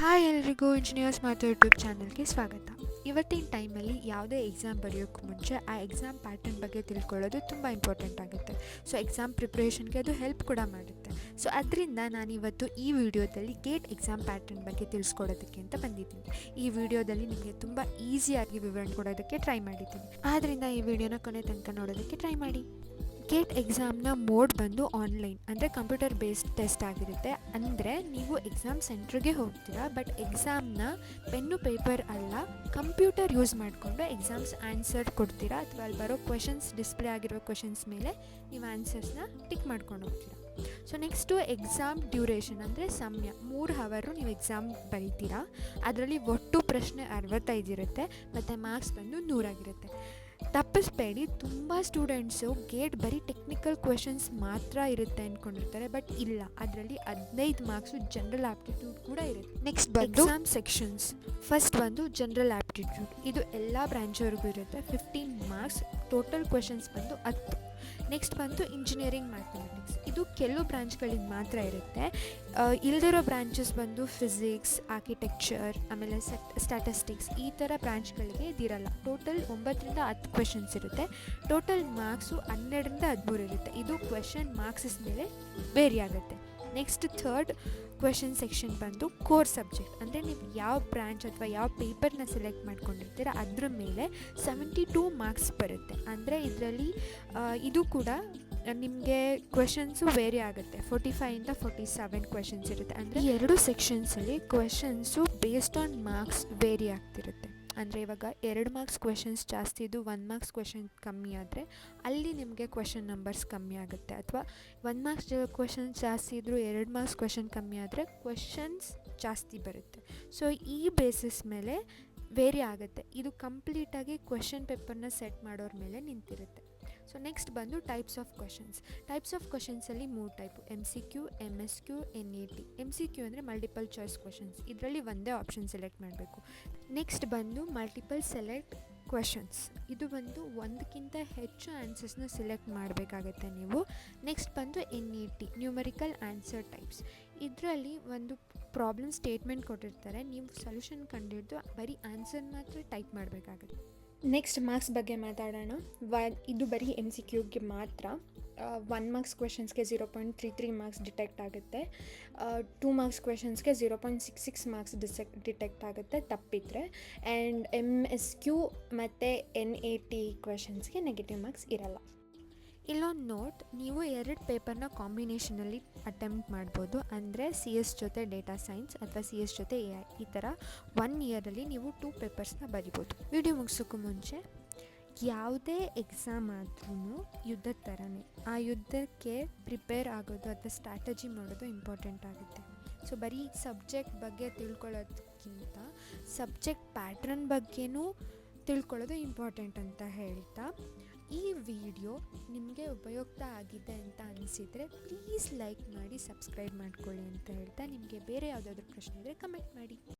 Hi ಎಲ್ರಿಗೂ engineers ಮಾತು YouTube ಚಾನಲ್ಗೆ ಸ್ವಾಗತ. ಇವತ್ತಿನ ಟೈಮಲ್ಲಿ ಯಾವುದೇ ಎಕ್ಸಾಮ್ ಬರೆಯೋಕ್ಕೂ ಮುಂಚೆ ಆ ಎಕ್ಸಾಮ್ ಪ್ಯಾಟರ್ನ್ ಬಗ್ಗೆ ತಿಳ್ಕೊಳ್ಳೋದು ತುಂಬ ಇಂಪಾರ್ಟೆಂಟ್ ಆಗುತ್ತೆ. ಸೊ ಎಕ್ಸಾಮ್ ಪ್ರಿಪ್ರೇಷನ್ಗೆ ಅದು ಹೆಲ್ಪ್ ಕೂಡ ಮಾಡುತ್ತೆ. ಸೊ ಅದರಿಂದ ನಾನಿವತ್ತು ಈ ವಿಡಿಯೋದಲ್ಲಿ ಗೇಟ್ ಎಕ್ಸಾಮ್ ಪ್ಯಾಟರ್ನ್ ಬಗ್ಗೆ ತಿಳಿಸ್ಕೊಡೋದಕ್ಕೆ ಅಂತ ಬಂದಿದ್ದೀನಿ. ಈ ವಿಡಿಯೋದಲ್ಲಿ ನಿಮಗೆ ತುಂಬ ಈಸಿಯಾಗಿ ವಿವರಣೆ ಕೊಡೋದಕ್ಕೆ ಟ್ರೈ ಮಾಡಿದ್ದೀನಿ. ಆದ್ದರಿಂದ ಈ ವಿಡಿಯೋನ ಕೊನೆ ತನಕ ನೋಡೋದಕ್ಕೆ ಟ್ರೈ ಮಾಡಿ. ಗೇಟ್ ಎಕ್ಸಾಮ್ನ ಮೋಡ್ ಬಂದು ಆನ್ಲೈನ್, ಅಂದರೆ ಕಂಪ್ಯೂಟರ್ ಬೇಸ್ಡ್ ಟೆಸ್ಟ್ ಆಗಿರುತ್ತೆ. ಅಂದರೆ ನೀವು ಎಕ್ಸಾಮ್ ಸೆಂಟ್ರಿಗೆ ಹೋಗ್ತೀರಾ, ಬಟ್ ಎಕ್ಸಾಮ್ನ ಪೆನ್ನು, ಪೇಪರ್ ಅಲ್ಲ, ಕಂಪ್ಯೂಟರ್ ಯೂಸ್ ಮಾಡಿಕೊಂಡು ಎಕ್ಸಾಮ್ಸ್ ಆನ್ಸರ್ ಕೊಡ್ತೀರಾ, ಅಥವಾ ಅಲ್ಲಿ ಬರೋ ಕ್ವೆಶನ್ಸ್, ಡಿಸ್ಪ್ಲೇ ಆಗಿರೋ ಕ್ವೆಶನ್ಸ್ ಮೇಲೆ ನೀವು ಆನ್ಸರ್ಸ್ನ ಟಿಕ್ ಮಾಡ್ಕೊಂಡು ಹೋಗ್ತೀರಾ. ಸೊ ನೆಕ್ಸ್ಟು ಎಕ್ಸಾಮ್ ಡ್ಯೂರೇಷನ್, ಅಂದರೆ ಸಮಯ. ಮೂರು ಹವರು ನೀವು ಎಕ್ಸಾಮ್ ಬರೀತೀರಾ, ಅದರಲ್ಲಿ ಒಟ್ಟು ಪ್ರಶ್ನೆ ಅರವತ್ತೈದು ಇರುತ್ತೆ, ಮತ್ತು ಮಾರ್ಕ್ಸ್ ಬಂದು ನೂರಾಗಿರುತ್ತೆ. ತಪ್ಪಿಸ್ಬೇಡಿ. ತುಂಬ ಸ್ಟೂಡೆಂಟ್ಸು ಗೇಟ್ ಬರೀ ಟೆಕ್ನಿಕಲ್ ಕ್ವೆಶನ್ಸ್ ಮಾತ್ರ ಇರುತ್ತೆ ಅಂದ್ಕೊಂಡಿರ್ತಾರೆ ಬಟ್ ಇಲ್ಲ ಅದರಲ್ಲಿ ಹದಿನೈದು ಮಾರ್ಕ್ಸು ಜನರಲ್ ಆಪ್ಟಿಟ್ಯೂಡ್ ಕೂಡ ಇರುತ್ತೆ. ನೆಕ್ಸ್ಟ್ ಬಂದು? ಎಕ್ಸಾಮ್ ಸೆಕ್ಷನ್ಸ್ ಫಸ್ಟ್ ಬಂದು ಜನರಲ್ ಆಪ್ಟಿಟ್ಯೂಡ್ ಇದು ಎಲ್ಲ ಬ್ರಾಂಚವ್ರಿಗೂ ಇರುತ್ತೆ. ಫಿಫ್ಟೀನ್ ಮಾರ್ಕ್ಸ್ ಟೋಟಲ್ ಕ್ವೆಶನ್ಸ್ ಬಂದು ಹತ್ತು. ನೆಕ್ಸ್ಟ್ ಬಂದು ಇಂಜಿನಿಯರಿಂಗ್ ಮ್ಯಾಥಮೆಟಿಕ್ಸ್ ಇದು ಕೆಲವು ಬ್ರಾಂಚ್ಗಳಿಗೆ ಮಾತ್ರ ಇರುತ್ತೆ. ಇಲ್ದಿರೋ ಬ್ರಾಂಚಸ್ ಬಂದು ಫಿಸಿಕ್ಸ್ ಆರ್ಕಿಟೆಕ್ಚರ್ ಆಮೇಲೆ ಸೆಟ್ ಸ್ಟ್ಯಾಟಿಸ್ಟಿಕ್ಸ್ ಈ ಥರ ಬ್ರಾಂಚ್ಗಳಿಗೆ ಇದಿರಲ್ಲ. ಟೋಟಲ್ ಒಂಬತ್ತರಿಂದ ಹತ್ತು ಕ್ವೆಶನ್ಸ್ ಇರುತ್ತೆ. ಟೋಟಲ್ ಮಾರ್ಕ್ಸು ಹನ್ನೆರಡರಿಂದ ಹದಿಮೂರು ಇರುತ್ತೆ. ಇದು ಕ್ವೆಶನ್ ಮಾರ್ಕ್ಸಸ್ ಮೇಲೆ ವೇರಿ ಆಗುತ್ತೆ. ನೆಕ್ಸ್ಟ್ ಥರ್ಡ್ ಕ್ವೆಶನ್ ಸೆಕ್ಷನ್ ಬಂದು ಕೋರ್ ಸಬ್ಜೆಕ್ಟ್ ಅಂದರೆ ನೀವು ಯಾವ ಬ್ರ್ಯಾಂಚ್ ಅಥವಾ ಯಾವ ಪೇಪರ್ನ ಸೆಲೆಕ್ಟ್ ಮಾಡ್ಕೊಂಡಿರ್ತೀರ, ಅದ್ರ ಮೇಲೆ ಸೆವೆಂಟಿ ಟೂ ಮಾರ್ಕ್ಸ್ ಬರುತ್ತೆ. ಅಂದರೆ ಇದರಲ್ಲಿ ಇದು ಕೂಡ ನಿಮಗೆ ಕ್ವೆಶನ್ಸು ವೇರಿ ಆಗುತ್ತೆ. ಫೋರ್ಟಿ ಫೈವಿಂದ ಫೋರ್ಟಿ ಸೆವೆನ್ ಕ್ವೆಶನ್ಸ್ ಇರುತ್ತೆ. ಅಂದರೆ ಎರಡು ಸೆಕ್ಷನ್ಸಲ್ಲಿ questions based on marks vary ಆಗ್ತಿರುತ್ತೆ. ಅಂದರೆ ಇವಾಗ ಎರಡು ಮಾರ್ಕ್ಸ್ ಕ್ವೆಶನ್ಸ್ ಜಾಸ್ತಿ ಇದ್ದು ಒನ್ ಮಾರ್ಕ್ಸ್ ಕ್ವೆಶನ್ ಕಮ್ಮಿ ಆದರೆ ಅಲ್ಲಿ ನಿಮಗೆ ಕ್ವೆಶನ್ ನಂಬರ್ಸ್ ಕಮ್ಮಿ ಆಗುತ್ತೆ. ಅಥವಾ ಒನ್ ಮಾರ್ಕ್ಸ್ ಕ್ವೆಶನ್ಸ್ ಜಾಸ್ತಿ ಇದ್ದರೂ ಎರಡು ಮಾರ್ಕ್ಸ್ ಕ್ವೆಶನ್ ಕಮ್ಮಿ ಆದರೆ ಕ್ವೆಶನ್ಸ್ ಜಾಸ್ತಿ ಬರುತ್ತೆ. ಸೊ ಈ ಬೇಸಿಸ್ ಮೇಲೆ ವೇರಿ ಆಗುತ್ತೆ. ಇದು ಕಂಪ್ಲೀಟಾಗಿ ಕ್ವೆಶನ್ ಪೇಪರ್ನ ಸೆಟ್ ಮಾಡೋರ ಮೇಲೆ ನಿಂತಿರುತ್ತೆ. ಸೊ ನೆಕ್ಸ್ಟ್ ಬಂದು types of questions types of ಕ್ವಶನ್ಸಲ್ಲಿ ಮೂರು type M C Q M S Q N A T M C Q ಅಂದರೆ ಮಲ್ಟಿಪಲ್ ಚಾಯ್ಸ್ ಕ್ವಶನ್ಸ್ ಇದರಲ್ಲಿ ಒಂದೇ ಆಪ್ಷನ್ ಸೆಲೆಕ್ಟ್ ಮಾಡಬೇಕು. ನೆಕ್ಸ್ಟ್ ಬಂದು ಮಲ್ಟಿಪಲ್ ಸೆಲೆಕ್ಟ್ ಕ್ವಶನ್ಸ್ ಇದು ಬಂದು ಒಂದಕ್ಕಿಂತ ಹೆಚ್ಚು ಆನ್ಸರ್ಸ್ನ ಸೆಲೆಕ್ಟ್ ಮಾಡಬೇಕಾಗತ್ತೆ ನೀವು. ನೆಕ್ಸ್ಟ್ ಬಂದು N E T numerical answer types ಇದರಲ್ಲಿ ಒಂದು ಪ್ರಾಬ್ಲಮ್ ಸ್ಟೇಟ್ಮೆಂಟ್ ಕೊಟ್ಟಿರ್ತಾರೆ. ನೀವು ಸೊಲ್ಯೂಷನ್ ಕಂಡಿಡ್ದು ಬರೀ ಆನ್ಸರ್ ಮಾತ್ರ ಟೈಪ್ ಮಾಡಬೇಕಾಗುತ್ತೆ. ನೆಕ್ಸ್ಟ್ ಮಾರ್ಕ್ಸ್ ಬಗ್ಗೆ ಮಾತಾಡೋಣ. ವ ಇದು ಬರೀ ಎಂ ಸಿ ಕ್ಯೂಗೆ ಮಾತ್ರ. One marks ಕ್ವೆಶನ್ಸ್ಗೆ zero point three three marks detect ಆಗುತ್ತೆ. Two marks ಕ್ವೆಶನ್ಸ್ಗೆ zero point six six marks dissect detect ಆಗುತ್ತೆ, ತಪ್ಪಿದ್ರೆ. ಆ್ಯಂಡ್ ಎಂ ಎಸ್ ಕ್ಯೂ ಮತ್ತು ಎನ್ ಎ ಟಿ ಕ್ವೆಶನ್ಸ್ಗೆ ನೆಗೆಟಿವ್ ಮಾರ್ಕ್ಸ್ ಇರಲ್ಲ. ಇಲ್ಲೊಂದು ನೋಟ್, ನೀವು ಎರಡು ಪೇಪರ್ನ ಕಾಂಬಿನೇಷನಲ್ಲಿ ಅಟೆಂಪ್ಟ್ ಮಾಡ್ಬೋದು. ಅಂದರೆ ಸಿ ಎಸ್ ಜೊತೆ ಡೇಟಾ ಸೈನ್ಸ್ ಅಥವಾ ಸಿ ಎಸ್ ಜೊತೆ ಎ ಐ, ಈ ಥರ ಒನ್ ಇಯರಲ್ಲಿ ನೀವು ಟೂ ಪೇಪರ್ಸ್ನ ಬರಿಬೋದು. ವಿಡಿಯೋ ಮುಗಿಸೋಕ್ಕೂ ಮುಂಚೆ, ಯಾವುದೇ ಎಕ್ಸಾಮ್ ಆದ್ರೂ ಯುದ್ಧದ ಥರನೇ ಆ ಯುದ್ಧಕ್ಕೆ ಪ್ರಿಪೇರ್ ಆಗೋದು ಅಥವಾ ಸ್ಟ್ರಾಟಜಿ ಮಾಡೋದು ಇಂಪಾರ್ಟೆಂಟ್ ಆಗುತ್ತೆ. ಸೊ, ಬರೀ ಸಬ್ಜೆಕ್ಟ್ ಬಗ್ಗೆ ತಿಳ್ಕೊಳ್ಳೋದಕ್ಕಿಂತ ಸಬ್ಜೆಕ್ಟ್ ಪ್ಯಾಟ್ರನ್ ಬಗ್ಗೆನೂ ತಿಳ್ಕೊಳ್ಳೋದು ಇಂಪಾರ್ಟೆಂಟ್ ಅಂತ ಹೇಳ್ತಾ ಈ ವಿಡಿಯೋ ನಿಮಗೆ ಉಪಯುಕ್ತ ಆಗಿದೆ ಅಂತ ಅನಿಸಿದರೆ ಪ್ಲೀಸ್ ಲೈಕ್ ಮಾಡಿ ಸಬ್ಸ್ಕ್ರೈಬ್ ಮಾಡ್ಕೊಳ್ಳಿ ಅಂತ ಹೇಳ್ತಾ ನಿಮಗೆ ಬೇರೆ ಯಾವುದಾದ್ರೂ ಪ್ರಶ್ನೆ ಇದ್ದರೆ ಕಮೆಂಟ್ ಮಾಡಿ.